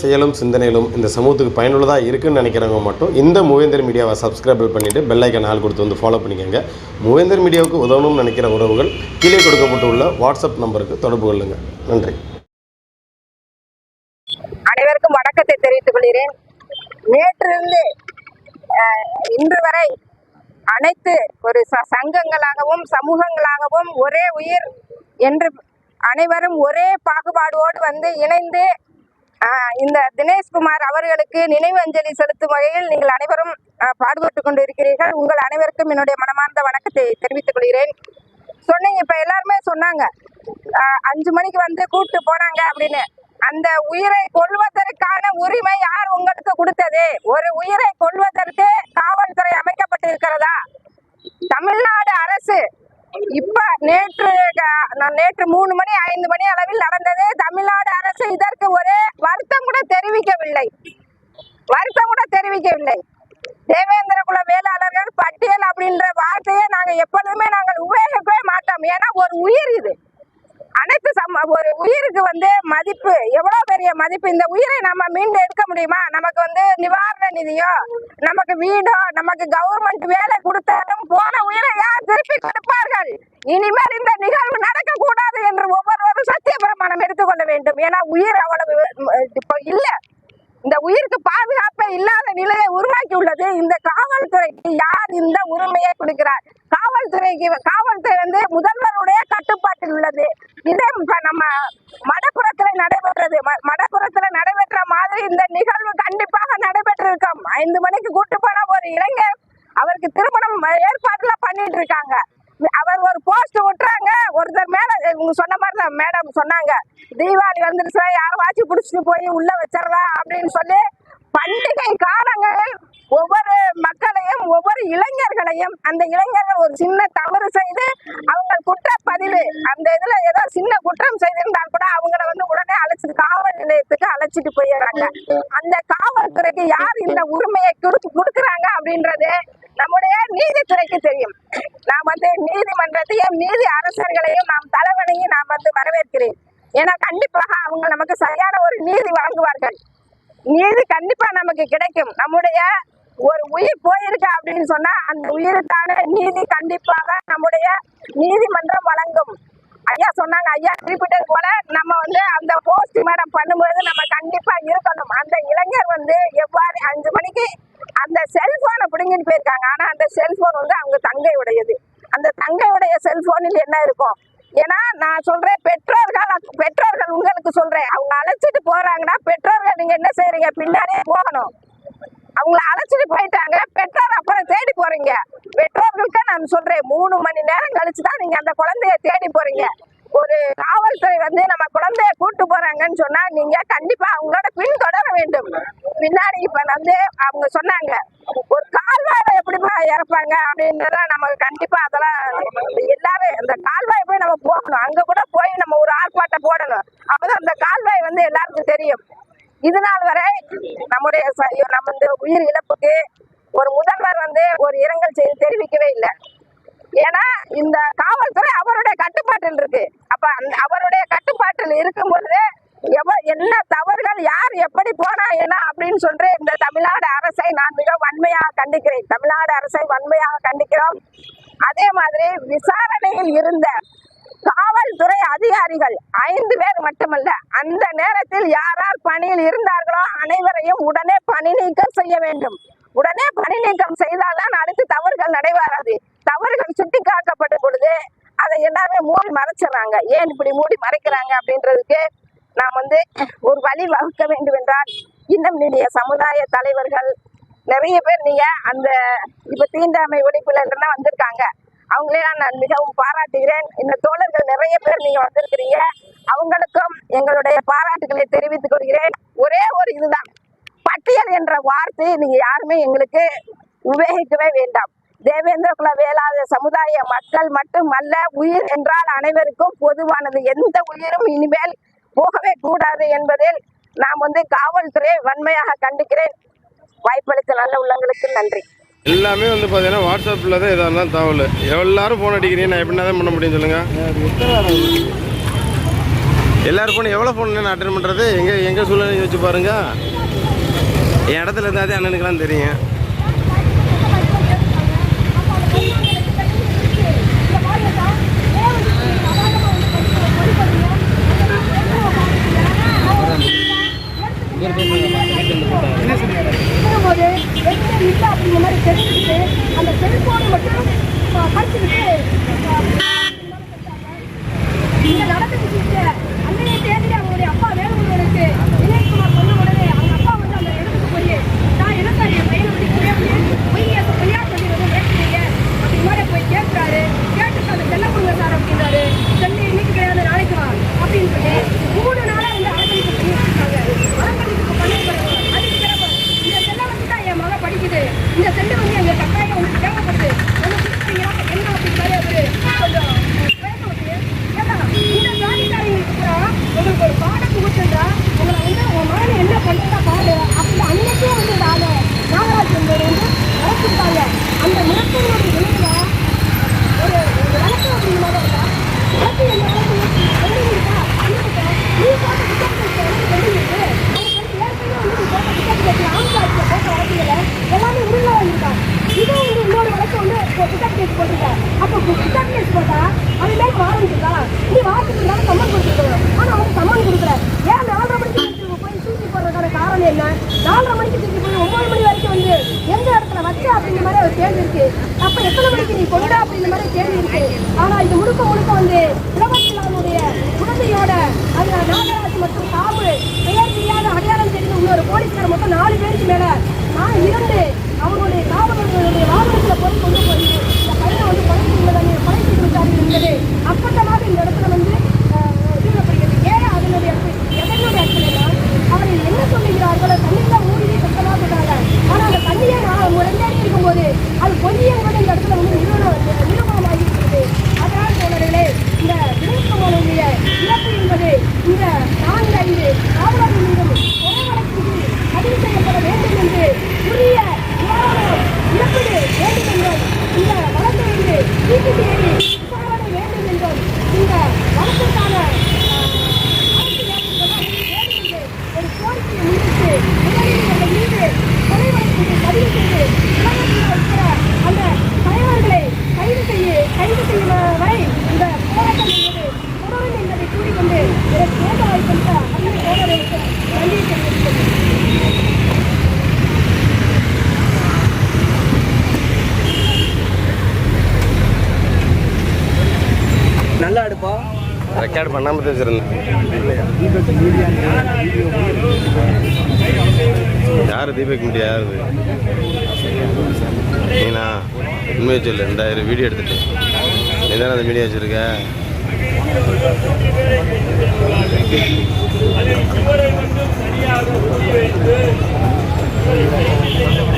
செயலும் சிந்தனையிலும் இந்த சமூகத்துக்கு பயனுள்ளதாக இருக்குன்னு நினைக்கிறவங்க மட்டும் இந்த மூவேந்தர் மீடியாவை சப்ஸ்கிரைப் பண்ணிவிட்டு பெல்லைக்கன் ஆள் கொடுத்து வந்து ஃபாலோ பண்ணிக்கோங்க. மூவேந்தர் மீடியாவுக்கு உதவணும்னு நினைக்கிற உறவுகள் கீழே கொடுக்கப்பட்டுள்ள வாட்ஸ்அப் நம்பருக்கு தொடர்பு கொள்ளுங்கள் நன்றி. அனைவருக்கும் வணக்கத்தை தெரிவித்துக் கொள்கிறேன். நேற்றிருந்து இன்று வரை அனைத்து ஒரு சங்கங்களாகவும் சமூகங்களாகவும் ஒரே உயிர் என்று அனைவரும் ஒரே பாகுபாடோடு வந்து இணைந்து இந்த தினேஷ்குமார் அவர்களுக்கு நினைவு அஞ்சலி செலுத்தும் வகையில் நீங்கள் அனைவரும் பாடுபட்டுக் பாடுபட்டு கொண்டு இருக்கிறீர்கள் உங்கள் அனைவருக்கும் என்னுடைய மனமார்ந்த வணக்கத்தை தெரிவித்துக் கொள்கிறேன். சொன்னீங்க இப்ப எல்லாருமே சொன்னாங்க. அஞ்சு மணிக்கு வந்து கூப்பிட்டு போனாங்க அப்படின்னு. அந்த உயிரை கொள்வதற்கான உரிமை யார் உங்களுக்கு கொடுத்தது? ஒரு உயிரை கொள்வதற்கு காவல்துறை அமைக்கப்பட்டு இருக்கிறதா தமிழ்நாடு அரசு இப்ப நேற்று நான் நேற்று மூணு மணி ஐந்து மணி அளவில் நடந்தது தமிழ்நாடு அரசு இதற்கு ஒரு வருத்தம் கூட தெரிவிக்கவில்லை வருத்தம் கூட தெரிவிக்கவில்லை. தேவேந்திர குல வேளாளர்கள் பட்டியல் அப்படின்ற வார்த்தையை நாங்க எப்பொழுதுமே நாங்கள் உபயோகிக்கவே மாட்டோம். ஏன்னா ஒரு உயிர் இது. அனைத்து சம ஒரு உயிருக்கு வந்து மதிப்பு எவ்வளோ பெரிய மதிப்பு இந்த உயிரை நம்ம மீண்டு எடுக்க முடியுமா? நமக்கு வந்து நிவாரண நிதியோ நமக்கு வீடோ நமக்கு கவர்மெண்ட் வேலை கொடுத்தாலும் போன உயிரை யார் திருப்பி கொடுப்பார்கள்? இனிமேல் இந்த நிகழ்வு நடக்கக்கூடாது என்று ஒவ்வொருவரும் சத்திய பிரமாணம் எடுத்துக்கொள்ள வேண்டும். ஏன்னா உயிர் அவ்வளவு இப்போ இல்லை. இந்த உயிருக்கு பாதுகாப்பே இல்லாத நிலையை உருவாக்கி உள்ளது இந்த காவல்துறைக்கு யார் இந்த உரிமையை கொடுக்கிறார்? காவல்துறைக்கு காவல்துறை வந்து முதல்வருடைய கட்டுப்பாட்டில் உள்ளது. இதே நம்ம மடப்புறத்துல நடைபெற்றது. மடப்புறத்துல நடைபெற்ற மாதிரி இந்த நிகழ்வு கண்டிப்பாக நடைபெற்றிருக்கும். ஐந்து மணிக்கு கூட்டு போன ஒரு இளைஞர் அவருக்கு திருமணம் ஏற்பாடுல பண்ணிட்டு இருக்காங்க. அவர் ஒரு போஸ்ட் விட்டுறாங்க. ஒருத்தர் மேல இவங்க சொன்ன மாதிரி தான் மேடம் சொன்னாங்க. தீபாவளி வந்துருச்சா வாட்சி பிடிச்சிட்டு போய் உள்ள வச்சிடலாம் அப்படின்னு சொல்லி பண்டிகை காலங்கள் ஒவ்வொரு மக்களையும் ஒவ்வொரு இளைஞர்களையும் அந்த இளைஞர்கள் ஒரு சின்ன தவறு செய்து அவங்க குற்ற பதிவு அந்த இதுல ஏதோ சின்ன குற்றம் செய்திருந்தால் கூட அவங்கள வந்து உடனே அழைச்சிட்டு காவல் நிலையத்துக்கு அழைச்சிட்டு போயிடுறாங்க. அந்த காவல்துறைக்கு யார் இந்த உரிமையை கொடுத்து கொடுக்குறாங்க அப்படின்றது நம்முடைய நீதித்துறைக்கு தெரியும். நான் வந்து நீதிமன்றத்தையும் நீதி அரசர்களையும் நாம் தலைவனையும் நான் வந்து வரவேற்கிறேன். ஏன்னா கண்டிப்பாக அவங்க நமக்கு சரியான ஒரு நீதி வழங்குவார்கள். நீதி கண்டிப்பா நமக்கு கிடைக்கும். நம்முடைய ஒரு உயிர் போயிருக்கு அப்படின்னு சொன்னா அந்த உயிருக்கான நீதி கண்டிப்பாக நம்முடைய நீதிமன்றம் வழங்கும். ஐயா சொன்னாங்க ஐயா குறிப்பிட்டது போல நம்ம வந்து அந்த போஸ்ட் மேடம் பண்ணும்போது நம்ம கண்டிப்பா இருக்கணும். அந்த இளைஞர் வந்து எவ்வாறு அஞ்சு மணிக்கு அந்த செல்போனை பிடுங்கிட்டு போயிருக்காங்க. ஆனா அந்த செல்போன் வந்து அவங்க தங்கையுடையது. அந்த தங்கையுடைய செல்போனில் என்ன இருக்கும்? ஏன்னா நான் சொல்றேன் பெற்றோர்கள் பெற்றோர்கள் உங்களுக்கு சொல்றேன். அவங்க அழைச்சிட்டு போறாங்கன்னா பெற்றோர்கள் நீங்க என்ன செய்றீங்க? பின்னாடியே போகணும். அவங்கள அழைச்சிட்டு போயிட்டாங்க. பெற்றோர் அப்புறம் தேடி போறீங்க. பெற்றோர்களுக்கு நான் சொல்றேன் மூணு மணி நேரம் கழிச்சு தான் நீங்க அந்த குழந்தைய தேடி போறீங்க. ஒரு காவல்துறை வந்து நம்ம குழந்தைய கூட்டு போறாங்கன்னு சொன்னா நீங்க கண்டிப்பா அவங்களோட பின்தொடர வேண்டும். பின்னாடி இப்ப வந்து அவங்க சொன்னாங்க ஒரு கால்வாயில எப்படிப்பா இறப்பாங்க அப்படின்றத நமக்கு கண்டிப்பா அதெல்லாம் எல்லாரும் அந்த கால்வாய் போய் நம்ம போகணும். அங்க கூட போய் நம்ம ஒரு ஆர்ப்பாட்டம் போடணும். அப்பதான் அந்த கால்வாய் வந்து எல்லாருக்கும் தெரியும். இது நாள் வரை நம்முடைய நம்ம இந்த உயிர் இழப்புக்கு ஒரு முதல்வர் வந்து ஒரு இரங்கல் செய்தி தெரிவிக்கவே இல்லை. ஏன்னா இந்த காவல்துறை அவருடைய கட்டுப்பாட்டில் இருக்கு. அப்ப அந்த அவருடைய கட்டுப்பாட்டில் இருக்கும் பொழுது எவ என்ன தவறுகள் யார் எப்படி போனா என்ன அப்படின்னு சொல்ற இந்த தமிழ்நாடு அரசை நான் மிக வன்மையாக கண்டிக்கிறேன். தமிழ்நாடு அரசை வன்மையாக கண்டிக்கிறோம். அதே மாதிரி விசாரணையில் இருந்த காவல்துறை அதிகாரிகள் ஐந்து பேர் மட்டுமல்ல அந்த நேரத்தில் யாரார் பணியில் இருந்தார்களோ அனைவரையும் உடனே பணி நீக்கம் செய்ய வேண்டும். உடனே பணி நீக்கம் செய்தால்தான் அடுத்து தவறுகள் நடைபெறாது. தவறுகள் சுட்டி காக்கப்படும் பொழுது அதை எல்லாமே மூடி மறைச்சிடுறாங்க. ஏன் இப்படி மூடி மறைக்கிறாங்க அப்படின்றதுக்கு நாம் வந்து ஒரு வழி வகுக்க வேண்டும் என்றால் இன்னும் நீடிய சமுதாய தலைவர்கள் நிறைய பேர் நீங்க அந்த இப்ப தீண்டாமை ஒழிப்புல இருந்தால் வந்திருக்காங்க. அவங்களையும் நான் மிகவும் பாராட்டுகிறேன். இந்த தோழர்கள் நிறைய பேர் நீங்க வந்திருக்கிறீங்க. அவங்களுக்கும் எங்களுடைய பாராட்டுகளை தெரிவித்துக் கொள்கிறேன். ஒரே ஒரு இதுதான். பட்டியல் என்ற வார்த்தை நீங்க யாருமே எங்களுக்கு உபயோகிக்கவே வேண்டாம். தேவேந்திர குல வேளாத சமுதாய மக்கள் மட்டும் அல்ல உயிர் என்றால் அனைவருக்கும் பொதுவானது. எந்த உயிரும் இனிமேல் போகவே கூடாது என்பதில் நாம் வந்து காவல்துறை வன்மையாக கண்டிக்கிறேன். வாய்ப்பளித்த நல்ல உள்ளங்களுக்கு நன்றி. எல்லாமே வந்து பார்த்தீங்கன்னா வாட்ஸ்அப்பில் தான் இதாக இருந்தால் தகவல். எல்லாரும் ஃபோன் அடிக்கிறீங்க நான் எப்படின்னா தான் பண்ண முடியும் சொல்லுங்கள் எல்லாரும் ஃபோன் எவ்வளோ ஃபோன் அட்டன் பண்ணுறது எங்கே எங்கே சூழ்நிலை வச்சு பாருங்கள் என் இடத்துல இருந்தாதே அண்ணனுக்கெல்லாம் தெரியும். ரெக்கார்ட் பண்ணாமல் வச்சுருந்தேன் யார் தீபக் மீடியா யார்? நீனா? உண்மையை சொல்லு. ரெண்டாயிரம் வீடியோ எடுத்துட்டேன் நீ அந்த மீடியா வச்சுருக்க? சரியாக